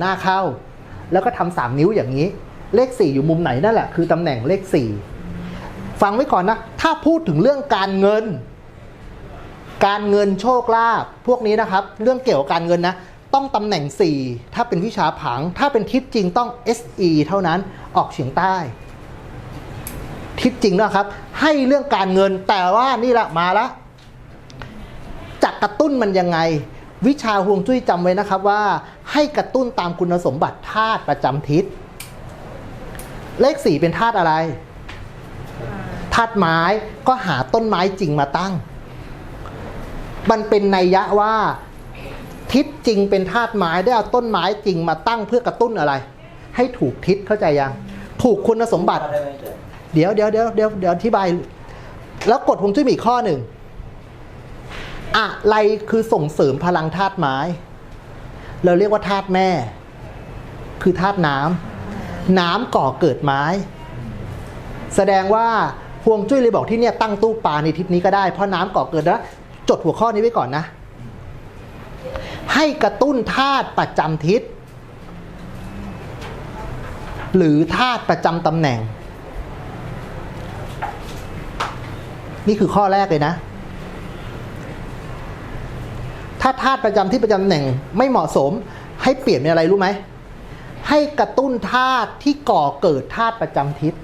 หน้าเข้า แล้วก็ทำสามนิ้วอย่างนี้ เลขสี่อยู่มุมไหนนั่นแหละคือตำแหน่งเลขสี่ฟังไว้ก่อนนะ ถ้าพูดถึงเรื่องการเงิน การเงินโชคลาภพวกนี้นะครับ เรื่องเกี่ยวกับการเงินนะ ต้องตำแหน่ง 4 ถ้าเป็นวิชาผัง ถ้าเป็นทิศจริงต้อง SE เท่านั้นออกเฉียงใต้ ทิศจริงนะครับ ให้เรื่องการเงินแต่ว่านี่ละมาละจะกระตุ้นมันยังไง วิชาฮวงจุ้ยจำไว้นะครับว่า ให้กระตุ้นตามคุณสมบัติธาตุประจำทิศ เลขสี่เป็นธาตุอะไรธาตุไม้ก็หาต้นไม้จริงมาตั้ง มันเป็นนัยยะว่า ทิศจริงเป็นธาตุไม้ได้เอาต้นไม้จริงมาตั้งเพื่อกระตุ้นอะไร ให้ถูกทิศเข้าใจยัง ถูกคุณสมบัติได้ไหมเจ๊เดี๋ยวเดี๋ยวเดี๋ยวเดี๋ยวเดี๋ยวอธิบาย แล้วกฎฮวงจุ้ยมีอีกข้อหนึ่ง อะไรคือส่งเสริมพลังธาตุไม้ เราเรียกว่าธาตุแม่ คือธาตุน้ำน้ำก่อเกิดไม้ แสดงว่าฮวงจุ้ยเลยบอกที่เนี่ยตั้งตู้ปลาในทิศนี้ก็ได้เพราะน้ำก่อเกิดแล้วจดหัวข้อนี้ไว้ก่อนนะ ให้กระตุ้นธาตุประจำทิศ หรือธาตุประจำตำแหน่ง นี่คือข้อแรกเลยนะ ถ้าธาตุประจำที่ประจำตำแหน่งไม่เหมาะสม ให้เปลี่ยนเป็นอะไรรู้ไหม ให้กระตุ้นธาตุที่ก่อเกิดธาตุประจำทิศ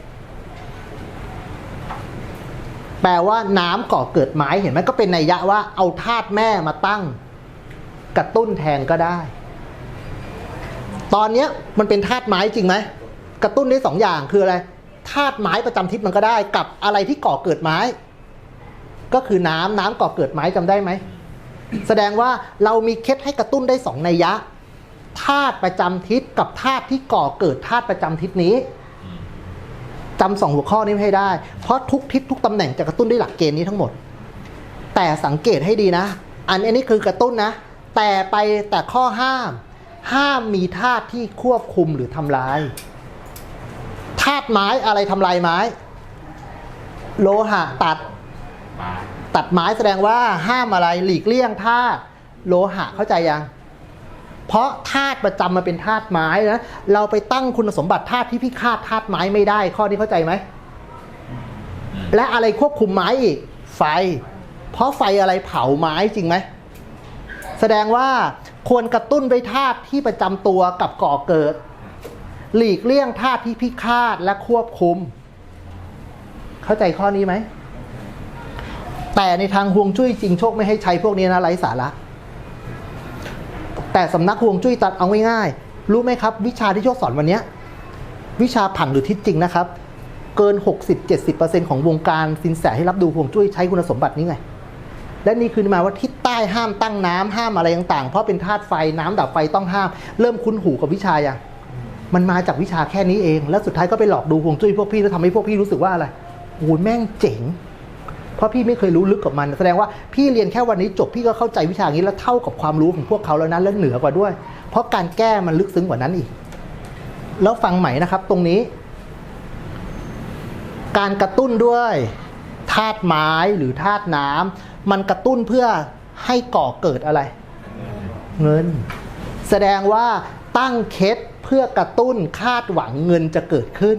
แปลว่าน้ำก่อเกิดไม้เห็นไหมก็เป็นนัยยะว่าเอาธาตุแม่มาตั้ง กระตุ้นแทนก็ได้ ตอนเนี้ยมันเป็นธาตุไม้จริงไหมกระตุ้นได้สองอย่างคืออะไรธาตุไม้ประจำทิศมันก็ได้ กับอะไรที่ก่อเกิดไม้ ก็คือน้ำน้ำก่อเกิดไม้จำได้ไหม แสดงว่าเรามีเคล็ดให้กระตุ้นได้สองนัยยะธาตุประจำทิศกับธาตุที่ก่อเกิดธาตุประจำทิศนี้จำสองหัวข้อนี้ให้ได้ เพราะทุกทิศทุกตำแหน่งจะกระตุ้นด้วยหลักเกณฑ์นี้ทั้งหมด แต่สังเกตให้ดีนะ อันนี้คือกระตุ้นนะ แต่ไปแต่ข้อห้าม ห้ามมีธาตุที่ควบคุมหรือทำลายธาตุไม้อะไรทำลายไม้ โลหะตัด ตัดไม้แสดงว่าห้ามอะไรหลีกเลี่ยงธาตุโลหะเข้าใจยังเพราะธาตุประจำมาเป็นธาตุไม้นะเราไปตั้งคุณสมบัติธาตุที่พิฆาตธาตุไม้ไม่ได้ ข้อนี้เข้าใจไหมและอะไรควบคุมไม้อีก ไฟ เพราะไฟอะไรเผาไม้จริงไหมแสดงว่าควรกระตุ้นไปธาตุที่ประจำตัวกับก่อเกิด หลีกเลี่ยงธาตุที่พิฆาตและควบคุม เข้าใจข้อนี้ไหม แต่ในทางฮวงจุ้ยจริงโชคไม่ให้ใช้พวกนี้นะไร้สาระ แต่สำนักฮวงจุ้ยตัดเอาง่ายๆรู้ไหมครับ วิชาที่โชคสอนวันนี้วิชาผังหรือทิศจริงนะครับ เกิน 60-70%ของวงการสินแสที่รับดูฮวงจุ้ยใช้คุณสมบัตินี้ไงและนี่คือมาว่าทิศใต้ห้ามตั้งน้ำห้ามอะไรต่างๆ เพราะเป็นธาตุไฟน้ำดับไฟต้องห้าม เริ่มคุ้นหูกับวิชาอย่างมันมาจากวิชาแค่นี้เอง แล้วสุดท้ายก็ไปหลอกดูฮวงจุ้ยพวกพี่แล้วทำให้พวกพี่รู้สึกว่าอะไรโอ้แม่งเจ๋ง เพราะพี่ไม่เคยรู้ลึกกับมัน แสดงว่าพี่เรียนแค่วันนี้จบพี่ก็เข้าใจวิชานี้แล้วเท่ากับความรู้ของพวกเขาแล้วนะและเหนือกว่าด้วย เพราะการแก้มันลึกซึ้งกว่านั้นอีก แล้วฟังใหม่นะครับ ตรงนี้ การกระตุ้นด้วยธาตุไม้หรือธาตุน้ำมันกระตุ้นเพื่อให้ก่อเกิดอะไร เงิน แสดงว่าตั้งเคสเพื่อกระตุ้นคาดหวังเงินจะเกิดขึ้น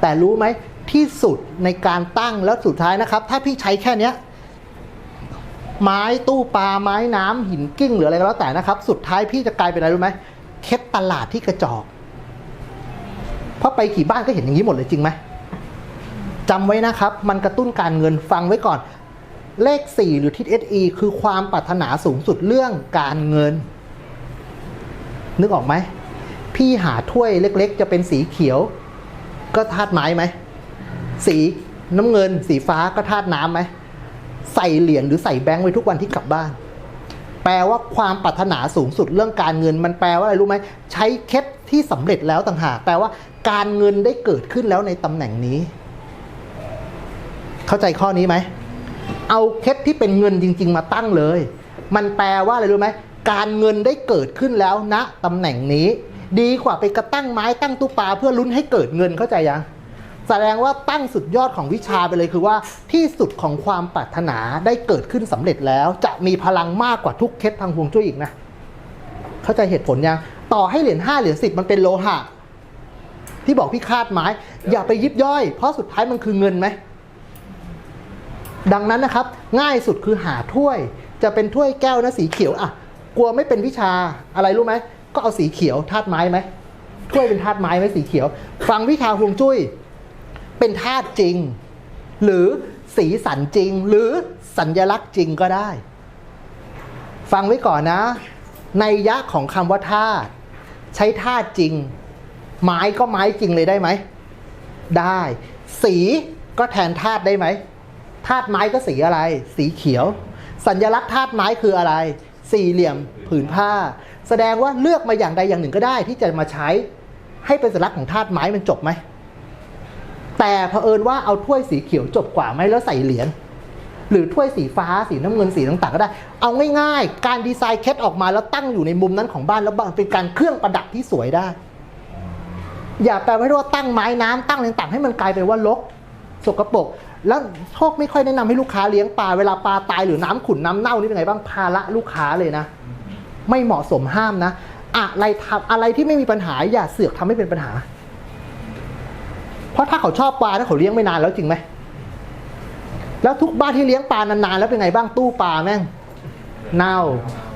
แต่รู้ไหม ที่สุดในการตั้งแล้วสุดท้ายนะครับ ถ้าพี่ใช้แค่เนี้ยไม้ตู้ปลาไม้น้ำหินกิ้งหรืออะไรก็แล้วแต่นะครับ สุดท้ายพี่จะกลายเป็นอะไรรู้ไหมเคสตลาดที่กระจอกเพราะไปกี่บ้านก็เห็นอย่างนี้หมดเลยจริงไหมจำไว้นะครับ มันกระตุ้นการเงินฟังไว้ก่อน เลข 4 หรือทิศ SE คือความปรารถนาสูงสุดเรื่องการเงิน นึกออกไหม พี่หาถ้วยเล็กๆ จะเป็นสีเขียว ก็ธาตุไม้ไหม สีน้ำเงิน สีฟ้าก็ธาตุน้ำไหมใส่เหรียญหรือใส่แบงค์ไว้ทุกวันที่กลับบ้าน แปลว่าความปรารถนาสูงสุดเรื่องการเงิน มันแปลว่าอะไรรู้ไหมใช้เคล็ดที่สำเร็จแล้วต่างหากแปลว่าการเงินได้เกิดขึ้นแล้วในตำแหน่งนี้ เข้าใจข้อนี้ไหมเอาเคล็ดที่เป็นเงินจริง ๆ มาตั้งเลย มันแปลว่าอะไรรู้ไหมการเงินได้เกิดขึ้นแล้วณตำแหน่งนี้ ดีกว่าไปกระตั้งไม้ตั้งตู้ปลาเพื่อลุ้นให้เกิดเงินเข้าใจยัง แสดงว่าตั้งสุดยอดของวิชาไปเลยคือว่าที่สุดของความปรารถนาได้เกิดขึ้นสำเร็จแล้ว จะมีพลังมากกว่าทุกเคล็ดทางฮวงจุ้ยอีกนะ เข้าใจเหตุผลยัง ต่อให้เหรียญห้าเหรียญสิบมันเป็นโลหะ ที่บอกพี่คาดไม้ อย่าไปยิบย่อย เพราะสุดท้ายมันคือเงินไหม ดังนั้นนะครับ ง่ายสุดคือหาถ้วย จะเป็นถ้วยแก้วนะสีเขียวอะกลัวไม่เป็นวิชาอะไรรู้ไหมก็เอาสีเขียวธาตุไม้ไหมถ้วยเป็นธาตุไม้ไหมสีเขียว ฟังวิชาฮวงจุ้ย เป็นธาตุจริง หรือสีสันจริง หรือสัญญลักษณ์จริงก็ได้ ฟังไว้ก่อนนะ ในยะของคำว่าธาตุใช้ธาตุจริง ไม้ก็ไม้จริงเลยได้ไหม ได้ สีก็แทนธาตุได้ไหมธาตุไม้ก็สีอะไร สีเขียว สัญลักษณ์ธาตุไม้คืออะไร สี่เหลี่ยมผืนผ้า แสดงว่าเลือกมาอย่างใดอย่างหนึ่งก็ได้ ที่จะมาใช้ให้เป็นสัญลักษณ์ของธาตุไม้มันจบไหม แต่เผอิญว่าเอาถ้วยสีเขียวจบกว่าไหมแล้วใส่เหรียญหรือถ้วยสีฟ้าสีน้ำเงินสีต่างๆก็ได้ เอาง่ายๆ การดีไซน์เคสออกมาแล้วตั้งอยู่ในมุมนั้นของบ้านแล้วเป็นการเครื่องประดับที่สวยได้ อย่าแปลว่าว่าตั้งไม้น้ำตั้งต่างๆให้มันกลายเป็นว่าลกสกปรกแล้วโชคไม่ค่อยแนะนำให้ลูกค้าเลี้ยงปลาเวลาปลาตายหรือน้ำขุ่นน้ำเน่านี่เป็นไงบ้างภาระลูกค้าเลยนะ ไม่เหมาะสมห้ามนะ อะไรทำอะไรที่ไม่มีปัญหาอย่าเสือกทำให้เป็นปัญหา เพราะถ้าเขาชอบปลาถ้าเขาเลี้ยงไม่นานแล้วจริงไหมแล้วทุกบ้านที่เลี้ยงปลานานๆแล้วเป็นไงบ้างตู้ปลาแม่งเน่า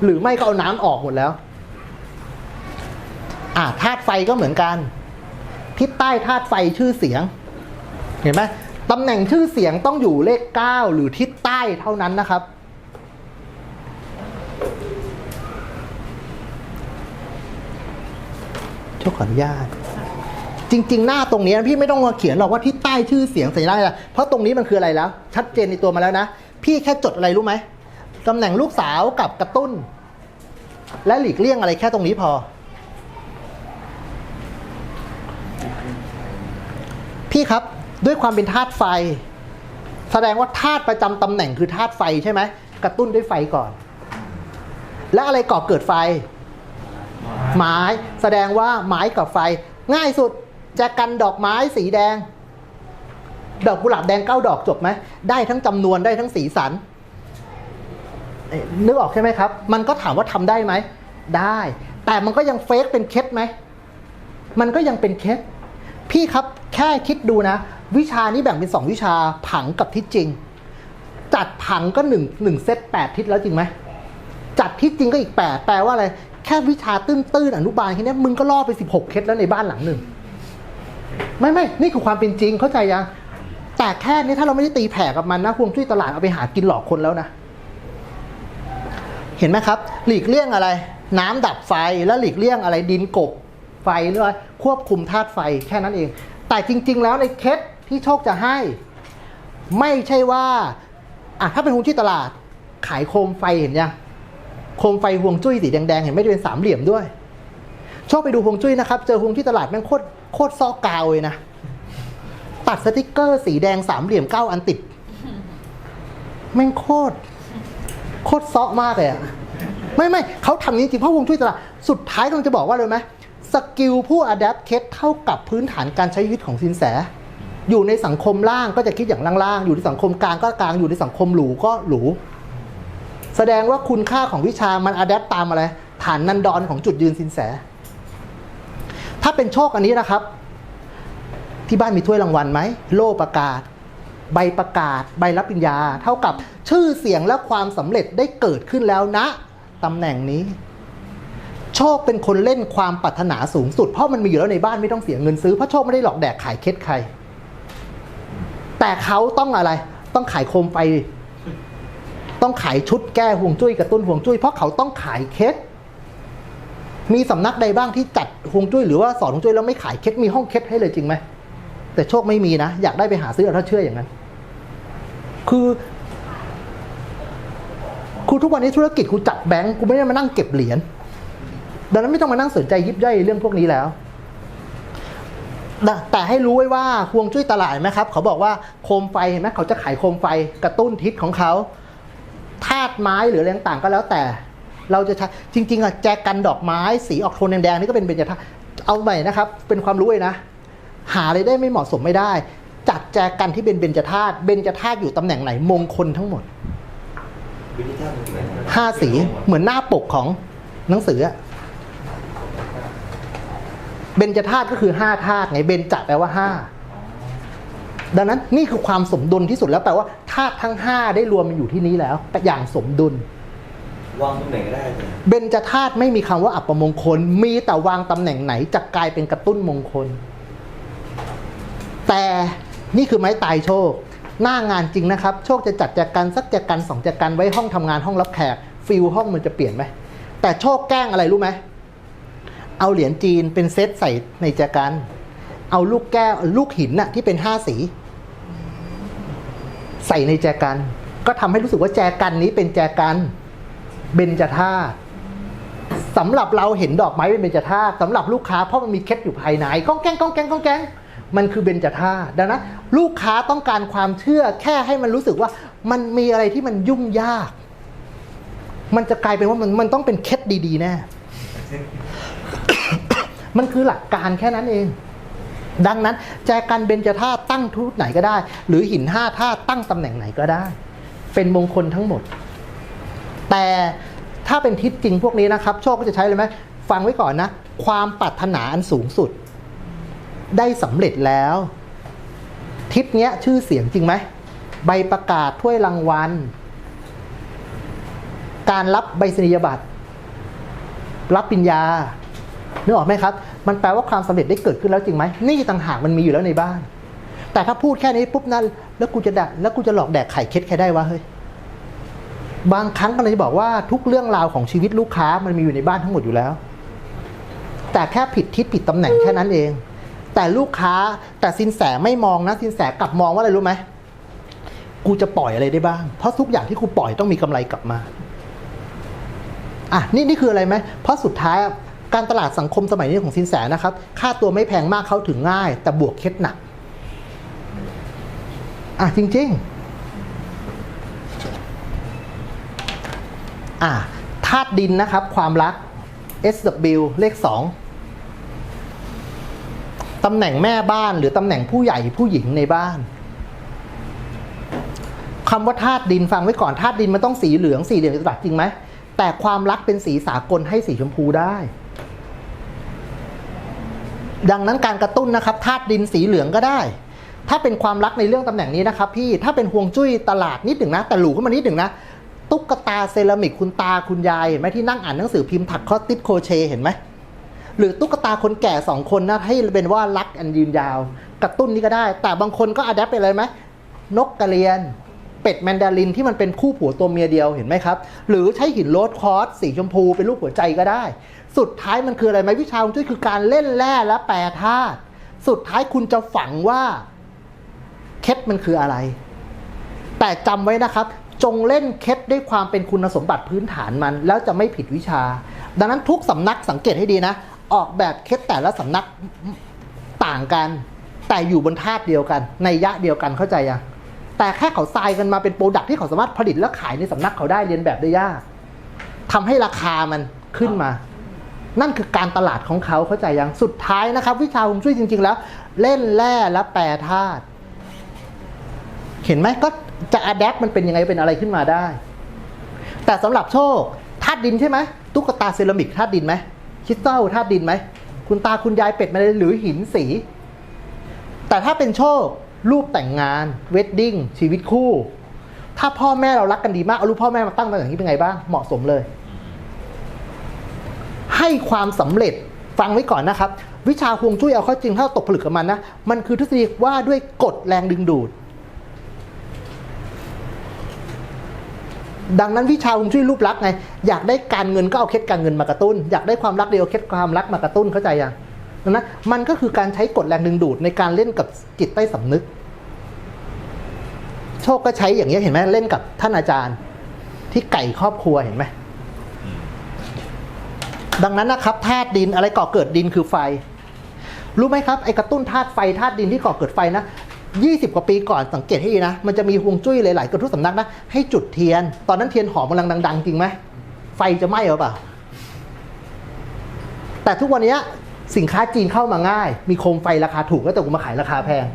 หรือไม่ก็เอาน้ำออกหมดแล้ว อ่าธาตุไฟก็เหมือนกัน ทิศใต้ธาตุไฟชื่อเสียง เห็นไหมตำแหน่งชื่อเสียงต้องอยู่เลขเก้าหรือทิศใต้เท่านั้นนะครับโชคขออนุญาต จริง ๆ หน้าตรงนี้พี่ไม่ต้องมาเขียนหรอกว่าที่ใต้ชื่อเสียงสัญลักษณ์อะไรเพราะตรงนี้มันคืออะไรแล้ว ชัดเจนในตัวมาแล้วนะ พี่แค่จดอะไรรู้ไหมตำแหน่งลูกสาวกับกระตุ้น และหลีกเลี่ยงอะไรแค่ตรงนี้พอ พี่ครับด้วยความเป็นธาตุไฟ แสดงว่าธาตุประจำตำแหน่งคือธาตุไฟใช่ไหมกระตุ้นด้วยไฟก่อน และอะไรก่อเกิดไฟ ไม้แสดงว่าไม้กับไฟง่ายสุด แจกันดอกไม้สีแดง ดอกกุหลาบแดงเก้าดอกจบไหมได้ทั้งจำนวนได้ทั้งสีสันนึกออกใช่ไหมครับ มันก็ถามว่าทำได้ไหม ได้ แต่มันก็ยังเฟกเป็นเคสไหม มันก็ยังเป็นเคสพี่ครับแค่คิดดูนะ วิชานี้แบ่งเป็นสองวิชาผังกับทิศจริง จัดผังก็หนึ่งหนึ่งเซตแปดทิศแล้วจริงไหมจัดทิศจริงก็อีกแปดแปลว่าอะไร แค่วิชาตื้นๆอนุบาลแค่นี้มึงก็ล่อไปสิบหกเคสแล้วในบ้านหลังหนึ่ง ไม่ไม่นี่คือความเป็นจริงเข้าใจยังแต่แค่นี้ถ้าเราไม่ได้ตีแผ่กับมันนะฮวงจุ้ยตลาดเอาไปหากินหลอกคนแล้วนะ เห็นไหมครับ หลีกเลี่ยงอะไร น้ำดับไฟแล้วหลีกเลี่ยงอะไรดินกบไฟหรือว่าควบคุมธาตุไฟแค่นั้นเอง แต่จริง ๆ แล้วในเคสที่โชคจะให้ ไม่ใช่ว่าอะถ้าเป็นฮวงจุ้ยตลาด ขายโคมไฟเห็นยังโคมไฟฮวงจุ้ยสีแดงๆเห็นไหม่ได้เป็นสามเหลี่ยมด้วยชอบไปดูฮวงจุ้ยนะครับ เจอฮวงที่ตลาดแม่งโคตร โคตรซอกกาวเลยนะ ตัดสติกเกอร์สีแดงสามเหลี่ยมเก้าอันติด แม่งโคตร โคตรซอกมากเลยอะไม่ไม่เขาทำนี้จริงเพราะวงจุ้ยตลาดสุดท้ายกำลังจะบอกว่าเลยไหมสกิลผู้อัดแอปเคสเท่ากับพื้นฐานการใช้ชีวิตของสินแส อยู่ในสังคมล่างก็จะคิดอย่างล่างๆ อยู่ในสังคมกลางก็กลาง อยู่ในสังคมหรูก็หรู แสดงว่าคุณค่าของวิชามันอัดแอปตามอะไร ฐานนันดรของจุดยืนสินแส ถ้าเป็นโชคอันนี้นะครับ ที่บ้านมีถ้วยรางวัลไหม โล่ประกาศ ใบประกาศ ใบรับปริญญา เท่ากับชื่อเสียงและความสำเร็จได้เกิดขึ้นแล้วนะตำแหน่งนี้ โชคเป็นคนเล่นความปรารถนาสูงสุด เพราะมันมีอยู่แล้วในบ้านไม่ต้องเสียเงินซื้อเพราะโชคไม่ได้หลอกแดกขายเคสใคร แต่เขาต้องอะไร ต้องขายโคมไฟต้องขายชุดแก้ห่วงจุ้ยกระตุ้นห่วงจุ้ยเพราะเขาต้องขายเคส มีสำนักใดบ้างที่จัดห่วงจุ้ยหรือว่าสอนห่วงจุ้ยแล้วไม่ขายเคสมีห้องเคสให้เลยจริงไหมแต่โชคไม่มีนะ อยากได้ไปหาซื้อถ้าเชื่ออย่างนั้น คือคือทุกวันนี้ธุรกิจกูจัดแบงก์กูไม่ได้มานั่งเก็บเหรียญดังนั้นไม่ต้องมานั่งสนใจยิบย่อยเรื่องพวกนี้แล้ว แต่ให้รู้ไว้ว่าห่วงจุ้ยตลาดไหมครับ เขาบอกว่าโคมไฟเห็นไหมเขาจะขายโคมไฟกระตุ้นทิศของเขาธาตุไม้หรืออะไรต่างก็แล้วแต่ เราจะใช้จริง ๆอะแจกันดอกไม้สีออกโทนแดงๆนี่ก็เป็นเบญจธาตุเอาใหม่นะครับ เป็นความรู้เลยนะ หาอะไรได้ไม่เหมาะสมไม่ได้ จัดแจกันที่เป็นเบญจธาตุเบญจธาตุอยู่ตำแหน่งไหนมงคลทั้งหมดห้าสีเหมือนหน้าปกของหนังสืออะเบญจธาตุก็คือห้าธาตุไงเบญจแปลว่าห้าดังนั้นนี่คือความสมดุลที่สุดแล้วแปลว่าธาตุทั้งห้าได้รวมมันอยู่ที่นี้แล้วแต่อย่างสมดุล วางตรงไหนก็ได้เลยเบญจธาตุไม่มีคำว่าอัปมงคล มีแต่วางตำแหน่งไหนจะกลายเป็นกระตุ้นมงคล แต่นี่คือไม้ตายโชค หน้างานจริงนะครับ โชคจะจัดแจกันสักแจกันสองแจกันไว้ห้องทำงานห้องรับแขกฟิลห้องมันจะเปลี่ยนไหมแต่โชคแกล้งอะไรรู้ไหมเอาเหรียญจีนเป็นเซตใส่ในแจกัน เอาลูกแก้วลูกหินน่ะที่เป็นห้าสี ใส่ในแจกัน ก็ทำให้รู้สึกว่าแจกันนี้เป็นแจกัน เบญจธาตุสำหรับเราเห็นดอกไม้เป็นเบญจธาตุสำหรับลูกค้าเพราะมันมีเคล็ดอยู่ภายในก้องแกงก้องแกงก้องแกงมันคือเบญจธาตุดังนั้นลูกค้าต้องการความเชื่อแค่ให้มันรู้สึกว่ามันมีอะไรที่มันยุ่งยาก มันจะกลายเป็นว่ามันมันต้องเป็นเคล็ดดีๆแน่มันคือหลักการแค่นั้นเอง ดังนั้นแจกันเบญจธาตุตั้งทุกไหนก็ได้ หรือหินห้าธาตุตั้งตำแหน่งไหนก็ได้ เป็นมงคลทั้งหมด แต่ถ้าเป็นทิศจริงพวกนี้นะครับ โชคก็จะใช้เลยไหมฟังไว้ก่อนนะ ความปรารถนาอันสูงสุด ได้สำเร็จแล้ว ทิศเนี้ยชื่อเสียงจริงไหมใบประกาศถ้วยรางวัล การรับใบสนียบัตร รับปริญญานึกออกไหมครับ มันแปลว่าความสำเร็จได้เกิดขึ้นแล้วจริงไหมนี่ต่างหากมันมีอยู่แล้วในบ้าน แต่ถ้าพูดแค่นี้ปุ๊บนั้นแล้วกูจะดแล้วกูจะหลอกแดกไข่เค็ดใครได้วะเฮ้ย บางครั้งก็เลยบอกว่าทุกเรื่องราวของชีวิตลูกค้ามันมีอยู่ในบ้านทั้งหมดอยู่แล้ว แต่แค่ผิดทิศผิดตำแหน่งแค่นั้นเอง แต่ลูกค้าแต่สินแสไม่มองนะสินแสกลับมองว่าอะไรรู้ไหมกูจะปล่อยอะไรได้บ้าง เพราะทุกอย่างที่กูปล่อยต้องมีกำไรกลับมาอะนี่นี่คืออะไรไหมเพราะสุดท้ายการตลาดสังคมสมัยนี้ของสินแสนะครับ ค่าตัวไม่แพงมากเข้าถึงง่าย แต่บวกเคล็ดหนักอะจริง ๆ อ่าธาตุดินนะครับ ความรัก SW เลขสองตำแหน่งแม่บ้านหรือตำแหน่งผู้ใหญ่ผู้หญิงในบ้านคำว่าธาตุดินฟังไว้ก่อนธาตุดินมันต้องสีเหลืองสีเหลืองเป็นหลักจริงไหมแต่ความรักเป็นสีสากลให้สีชมพูได้ ดังนั้นการกระตุ้นนะครับธาตุดินสีเหลืองก็ได้ ถ้าเป็นความรักในเรื่องตำแหน่งนี้นะครับ พี่ถ้าเป็นห่วงจุ้ยตลาดนิดหนึ่งนะ แต่หลูขึ้นมานิดหนึ่งนะ ตุ๊กตาเซรามิกคุณตาคุณยายเห็นไหมที่นั่งอ่านหนังสือพิมพ์ถักข้อติดโคเชเห็นไหมหรือตุ๊กตาคนแก่สองคนนะให้เป็นว่ารักอันยืนยาว กระตุ้นนี้ก็ได้ แต่บางคนก็อัดแอปไปเลยไหมนกกระเรียน เป็ดแมนดารินที่มันเป็นคู่ผัวตัวเมียเดียวเห็นไหมครับ หรือใช้หินโรสคอสสีชมพูเป็นรูปหัวใจก็ได้ สุดท้ายมันคืออะไรไหมวิชาฮวงจุ้ยคือการเล่นแร่และแปรธาตุสุดท้ายคุณจะฝังว่าเคล็ดมันคืออะไร แต่จำไว้นะครับ จงเล่นเคล็ดด้วยความเป็นคุณสมบัติพื้นฐานมัน แล้วจะไม่ผิดวิชา ดังนั้นทุกสำนักสังเกตให้ดีนะ ออกแบบเคล็ดแต่ละสำนักต่างกัน แต่อยู่บนธาตุเดียวกัน ในยะเดียวกันเข้าใจยังแต่แค่เขาทรายกันมาเป็นโปรดักที่เขาสามารถผลิตและขายในสำนักเขาได้เรียนแบบได้ยากทำให้ราคามันขึ้นมา นั่นคือการตลาดของเขาเข้าใจยังสุดท้ายนะครับ วิชาฮวงจุ้ยจริง ๆ แล้ว เล่นแร่และแปรธาตุเห็นไหมก็ จะอัดแอปมันเป็นยังไงเป็นอะไรขึ้นมาได้ แต่สำหรับโชคธาตุดินใช่ไหมตุ๊กตาเซรามิกธาตุดินไหมคริสตัลธาตุดินไหมคุณตาคุณยายเป็ดมาเลยหรือหินสี แต่ถ้าเป็นโชครูปแต่งงานเวดดิ้งชีวิตคู่ ถ้าพ่อแม่เรารักกันดีมาก เอารูปพ่อแม่มาตั้งตำแหน่งนี้เป็นไงบ้างเหมาะสมเลย ให้ความสำเร็จฟังไว้ก่อนนะครับ วิชาฮวงจุ้ยเอาเข้าจริงถ้าตกผลึกกับมันนะ มันคือทฤษฎีว่าด้วยกฎแรงดึงดูด ดังนั้นวิชาฮวงจุ้ยรูปลักษณ์ไงอยากได้การเงินก็เอาเคล็ดการเงินมากระตุ้น อยากได้ความรักเดียวเคล็ดความรักมากระตุ้นเข้าใจยังนั้นมันก็คือการใช้กฎแรงดึงดูดในการเล่นกับจิตใต้สำนึก โชคก็ใช้อย่างนี้เห็นไหมเล่นกับท่านอาจารย์ ที่ไก่ครอบครัวเห็นไหมดังนั้นนะครับธาตุดินอะไรก่อเกิดดินคือไฟ รู้ไหมครับไอ้กระตุ้นธาตุไฟธาตุดินที่ก่อเกิดไฟนะ 20 กว่าปีก่อนสังเกตให้ดีนะ มันจะมีฮวงจุ้ยหลาย ๆ กระทุกสำนักนะ ให้จุดเทียน ตอนนั้นเทียนหอมกำลังดัง ๆ จริงไหม ไฟจะไหม้หรือเปล่า แต่ทุกวันนี้สินค้าจีนเข้ามาง่าย มีโคมไฟราคาถูกแล้วแต่กูมาขายราคาแพง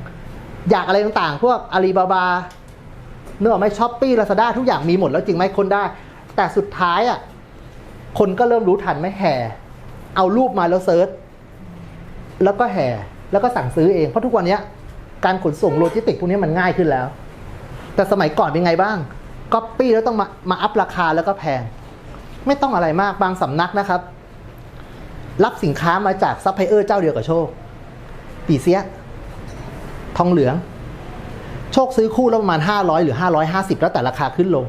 อยากอะไรต่างๆ พวกอาลีบาบาเนื้อไหมช้อปปี้ลาซาด้าทุกอย่างมีหมดแล้วจริงไหมคนได้ แต่สุดท้ายอะคนก็เริ่มรู้ทันไหมแห่ เอารูปมาแล้วเซิร์ชแล้วก็แห่ แล้วก็สั่งซื้อเอง เพราะทุกวันนี้ การขนส่งโลจิสติกพวกนี้มันง่ายขึ้นแล้ว แต่สมัยก่อนเป็นไงบ้างก๊อปปี้แล้วต้องมามาอัพราคาแล้วก็แพง ไม่ต้องอะไรมากบางสำนักนะครับ รับสินค้ามาจากซัพพลายเออร์เจ้าเดียวกับโชคปีเสียทองเหลือง โชคซื้อคู่แล้วประมาณ 500 หรือ 550 แล้วแต่ราคาขึ้นลง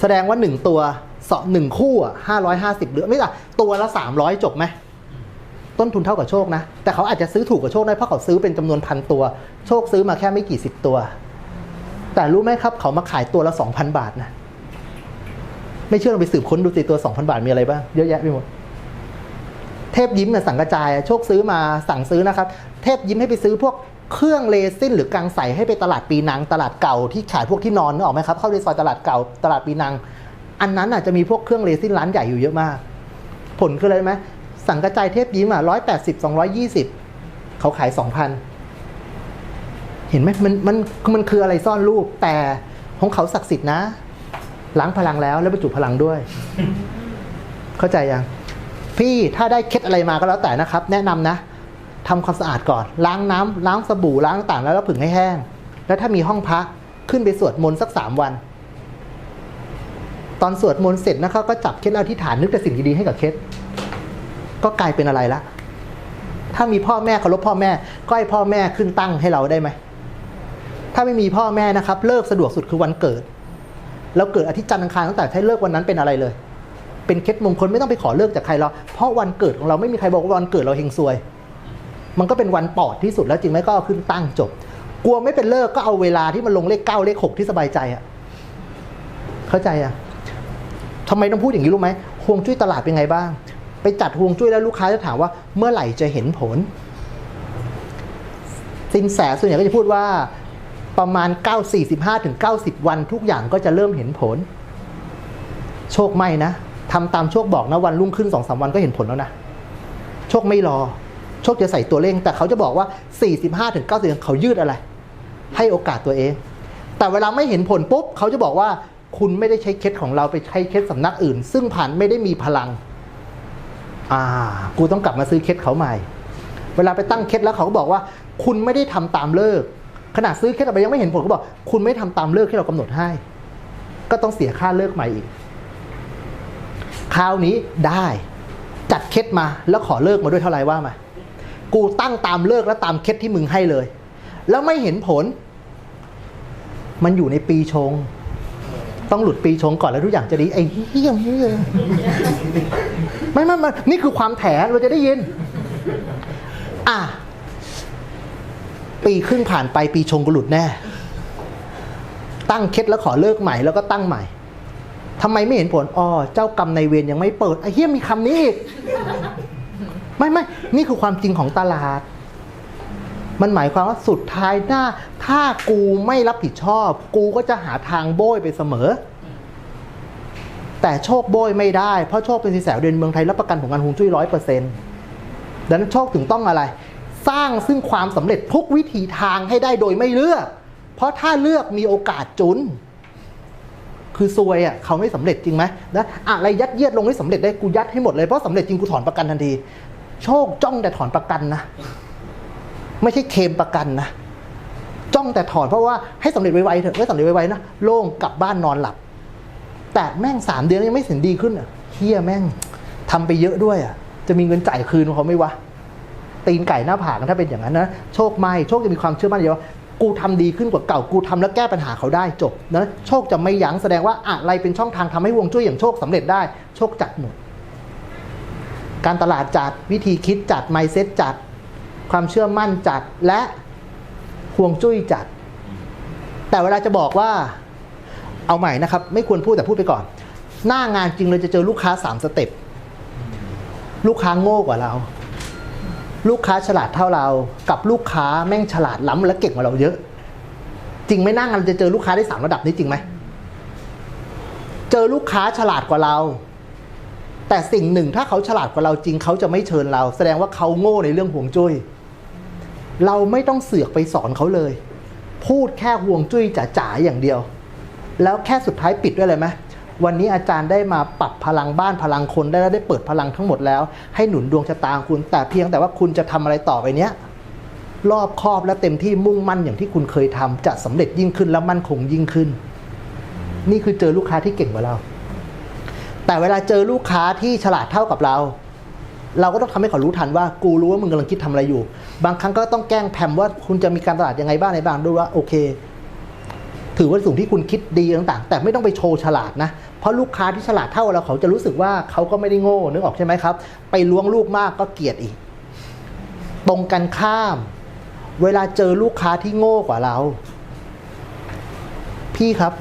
แสดงว่า 1 ตัวสองหนึ่งคู่อะ550 หรือไม่ล่ะ ตัวละ 300 จบไหม ต้นทุนเท่ากับโชคนะ แต่เขาอาจจะซื้อถูกกว่าโชคได้เพราะเขาซื้อเป็นจำนวนพันตัว โชคซื้อมาแค่ไม่กี่สิบตัว แต่รู้ไหมครับ เขามาขายตัวละ2,000บาทนะไม่เชื่อลองไปสืบค้นดูสิตัว2,000บาทมีอะไรบ้างเยอะแยะไปหมดเทพยิ้มเนี่ยสังกระจายโชคซื้อมาสั่งซื้อนะครับ เทพยิ้มให้ไปซื้อพวกเครื่องเลซินหรือกังใสให้ไปตลาดปีนัง ตลาดเก่าที่ขายพวกที่นอนนึกออกไหมครับเข้าในซอยตลาดเก่าตลาดปีนัง อันนั้นอาจจะมีพวกเครื่องเลซินร้านใหญ่อยู่เยอะมาก ผลคืออะไรไหม สังกระจายเทพยิ้มอะร้อยแปดสิบสองร้อยยี่สิบเขาขายสองพันเห็นไหมมันมันมันคืออะไรซ่อนรูป แต่ของเขาศักดิ์สิทธิ์นะล้างพลังแล้วแล้วบรรจุพลังด้วย เข้าใจยังพี่ถ้าได้เคล็ดอะไรมาก็แล้วแต่นะครับ แนะนำนะทำความสะอาดก่อน ล้างน้ำล้างสบู่ล้างต่างแล้วแล้วผึ่งให้แห้ง แล้วถ้ามีห้องพักขึ้นไปสวดมนต์สักสามวัน ตอนสวดมนต์เสร็จนะครับก็จับเคล็ดแล้วที่ฐานนึกแต่สิ่งดีๆให้กับเคล็ด ก็กลายเป็นอะไรละถ้ามีพ่อแม่เคารพพ่อแม่ก็ให้พ่อแม่ขึ้นตั้งให้เราได้ไหมถ้าไม่มีพ่อแม่นะครับเลิกสะดวกสุดคือวันเกิดแล้วเกิดอาทิตย์จันทร์อังคารตั้งแต่ใช้เลิกวันนั้นเป็นอะไรเลย เป็นเคล็ดมงคลไม่ต้องไปขอเลิกจากใครหรอกเพราะวันเกิดของเราไม่มีใครบอกว่าวันเกิดเราเฮงซวย มันก็เป็นวันปอดที่สุดแล้วจริงไหมก็เอาขึ้นตั้งจบ กลัวไม่เป็นเลิกก็เอาเวลาที่มันลงเลขเก้าเลขหกที่สบายใจอะเข้าใจอะทำไมต้องพูดอย่างนี้รู้ไหมห่วงจุ้ยตลาดเป็นไงบ้าง ไปจัดห่วงจุ้ยแล้วลูกค้าจะถามว่าเมื่อไหร่จะเห็นผล สินแสส่วนใหญ่ก็จะพูดว่าประมาณ 9 45ถึง90 วันทุกอย่างก็จะเริ่มเห็นผล โชคไม่นะทำตามโชคบอกนะวันรุ่งขึ้นสองสามวันก็เห็นผลแล้วนะ โชคไม่รอ โชคจะใส่ตัวเร่ง แต่เขาจะบอกว่า 45ถึง90เขายืดอะไร ให้โอกาสตัวเอง แต่เวลาไม่เห็นผลปุ๊บเขาจะบอกว่าคุณไม่ได้ใช้เคล็ดของเราไปใช้เคล็ดสำนักอื่น ซึ่งผ่านไม่ได้มีพลัง อ่า กูต้องกลับมาซื้อเคล็ดเขาใหม่ เวลาไปตั้งเคล็ดแล้วเขาก็บอกว่า คุณไม่ได้ทำตามเลิก ขนาดซื้อเคล็ดออกไปยังไม่เห็นผลเขาบอก คุณไม่ทำตามเลิกที่เรากำหนดให้ ก็ต้องเสียค่าเลิกใหม่อีก คราวนี้ได้จัดเคล็ดมาแล้วขอเลิกมาด้วยเท่าไหร่ว่ามา กูตั้งตามเลิกและตามเคล็ดที่มึงให้เลย แล้วไม่เห็นผล มันอยู่ในปีชงต้องหลุดปีชงก่อนแล้วทุกอย่างจะดีไอ้เหี้ยเหี้ย ไม่ไม่ไม่นี่คือความแถเราจะได้ยิน อะ ปีครึ่งผ่านไปปีชงก็หลุดแน่ ตั้งเคล็ดแล้วขอเลิกใหม่แล้วก็ตั้งใหม่ทำไมไม่เห็นผลอ๋อเจ้ากรรมในเวรยังไม่เปิดไอ้เหี้ยมีคำนี้อีกไม่ไม่นี่คือความจริงของตลาด มันหมายความว่าสุดท้ายหน้า ถ้ากูไม่รับผิดชอบ กูก็จะหาทางโบยไปเสมอ แต่โชคโบยไม่ได้ เพราะโชคเป็นสินแสเดือนเมืองไทยรับประกันผลงานฮวงจุ้ยร้อยเปอร์เซ็นต์ดังนั้นโชคถึงต้องอะไร สร้างซึ่งความสำเร็จทุกวิถีทางให้ได้โดยไม่เลือก เพราะถ้าเลือกมีโอกาสจุน คือซวยอะเขาไม่สำเร็จจริงไหมนะอะไรยัดเยียดลงให้สำเร็จได้กูยัดให้หมดเลยเพราะสำเร็จจริงกูถอนประกันทันที โชคจ้องแต่ถอนประกันนะไม่ใช่เคมประกันนะจ้องแต่ถอนเพราะว่าให้สำเร็จไวๆเถอะไม่สำเร็จไวๆนะโล่งกลับบ้านนอนหลับ แต่แม่งสามเดือนยังไม่เห็นดีขึ้นอะเฮียแม่งทำไปเยอะด้วยอะ จะมีเงินจ่ายคืนเขาไม่วะ ตีนไก่หน้าผากถ้าเป็นอย่างนั้นนะ โชคไม่ โชคจะมีความเชื่อมั่นเยอะกูทำดีขึ้นกว่าเก่า กูทำแล้วแก้ปัญหาเขาได้จบนะโชคจะไม่ยั้งแสดงว่าอะไรเป็นช่องทางทำให้วงจุ้ยอย่างโชคสำเร็จได้ โชคจัดหมด การตลาดจัดวิธีคิดจัดไมเซ็ตจัด ความเชื่อมั่นจัดและห่วงจุ้ยจัด แต่เวลาจะบอกว่า เอาใหม่นะครับ ไม่ควรพูดแต่พูดไปก่อน หน้างานจริงเราจะเจอลูกค้าสามสเต็ปลูกค้าโง่กว่าเรา ลูกค้าฉลาดเท่าเรา กับลูกค้าแม่งฉลาดล้ำและเก่งกว่าเราเยอะ จริงไม่นั่งเราจะเจอลูกค้าได้สามระดับนี้จริงไหมเจอลูกค้าฉลาดกว่าเรา แต่สิ่งหนึ่งถ้าเขาฉลาดกว่าเราจริงเขาจะไม่เชิญเรา แสดงว่าเขาโง่ในเรื่องห่วงจุ้ยเราไม่ต้องเสือกไปสอนเขาเลย พูดแค่ห่วงจุ้ยจ๋าๆอย่างเดียว แล้วแค่สุดท้ายปิดด้วยอะไรไหมวันนี้อาจารย์ได้มาปรับพลังบ้านพลังคนได้แล้วได้เปิดพลังทั้งหมดแล้ว ให้หนุนดวงชะตาของคุณ แต่เพียงแต่ว่าคุณจะทำอะไรต่อไปเนี้ยรอบครอบและเต็มที่มุ่งมั่นอย่างที่คุณเคยทำจะสำเร็จยิ่งขึ้นและมั่นคงยิ่งขึ้น นี่คือเจอลูกค้าที่เก่งกว่าเรา แต่เวลาเจอลูกค้าที่ฉลาดเท่ากับเรา เราก็ต้องทำให้เขารู้ทันว่า กูรู้ว่ามึงกำลังคิดทำอะไรอยู่ บางครั้งก็ต้องแกล้งแพมว่าคุณจะมีการตลาดยังไงบ้างในบางดูว่าโอเค ถือว่าสิ่งที่คุณคิดดีต่างๆ แต่ไม่ต้องไปโชว์ฉลาดนะ เพราะลูกค้าที่ฉลาดเท่าเราเขาจะรู้สึกว่าเขาก็ไม่ได้โง่นึกออกใช่ไหมครับ ไปล้วงลูกมากก็เกลียดอีก ตรงกันข้าม เวลาเจอลูกค้าที่โง่กว่าเรา พี่ครับ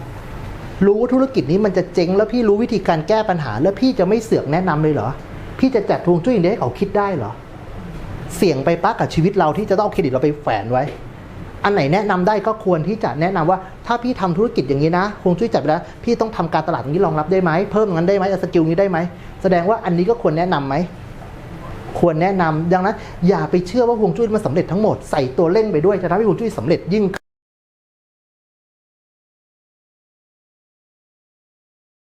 รู้ว่าธุรกิจนี้มันจะเจ๊ง แล้วพี่รู้วิธีการแก้ปัญหา แล้วพี่จะไม่เสือกแนะนำเลยเหรอ พี่จะจัดทวงจุ้ยอย่างเดียวให้เขาคิดได้เหรอ เสี่ยงไปปักกับชีวิตเราที่จะต้องเอาเครดิตเราไปแฝนไว้ อันไหนแนะนำได้ก็ควรที่จะแนะนำว่าถ้าพี่ทำธุรกิจอย่างนี้นะคงช่วยจัดไปแล้วพี่ต้องทำการตลาดอย่างนี้รองรับได้ไหมเพิ่มงั้นได้ไหมเอาสกิลนี้ได้ไหมแสดงว่าอันนี้ก็ควรแนะนำไหมควรแนะนำดังนั้นอย่าไปเชื่อว่าฮวงจุ้ยมันสำเร็จทั้งหมดใส่ตัวเร่งไปด้วยจะทำให้ฮวงจุ้ยสำเร็จยิ่งขึ้น